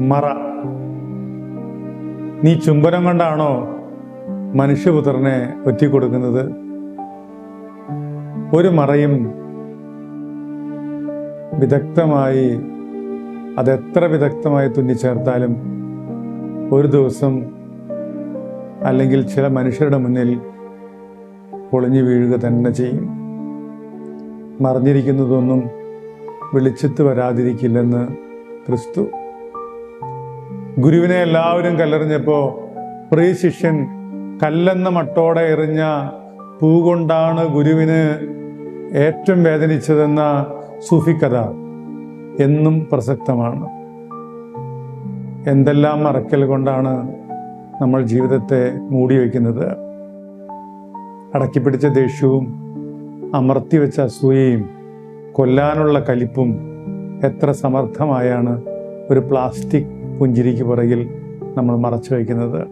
മറ. നീ ചുംബനം കൊണ്ടാണോ മനുഷ്യപുത്രനെ ഒറ്റിക്കൊടുക്കുന്നത്? ഒരു മറയും വിദഗ്ധമായി അതെത്ര വിദഗ്ധമായി തുന്നിച്ചേർത്താലും ഒരു ദിവസം അല്ലെങ്കിൽ ചില മനുഷ്യരുടെ മുന്നിൽ പൊളിഞ്ഞു വീഴുക തന്നെ ചെയ്യും. മറിഞ്ഞിരിക്കുന്നതൊന്നും വെളിച്ചത്ത് വരാതിരിക്കില്ലെന്ന് ക്രിസ്തു ഗുരുവിനെ എല്ലാവരും കല്ലെറിഞ്ഞപ്പോൾ പ്രിയ ശിഷ്യൻ കല്ലെന്ന മട്ടോടെ എറിഞ്ഞ പൂ കൊണ്ടാണ് ഗുരുവിന് ഏറ്റവും വേദനിച്ചതെന്ന സൂഫിക്കഥ എന്നും പ്രസക്തമാണ്. എന്തെല്ലാം മറക്കൽ കൊണ്ടാണ് നമ്മൾ ജീവിതത്തെ മൂടി വയ്ക്കുന്നത്? അടക്കിപ്പിടിച്ച ദേഷ്യവും അമർത്തി വെച്ച അസൂയയും കൊല്ലാനുള്ള കലിപ്പും എത്ര സമർത്ഥമായാണ് ഒരു പ്ലാസ്റ്റിക് പുഞ്ചിരിക്ക് പുറകിൽ നമ്മൾ മറച്ചു വയ്ക്കുന്നത്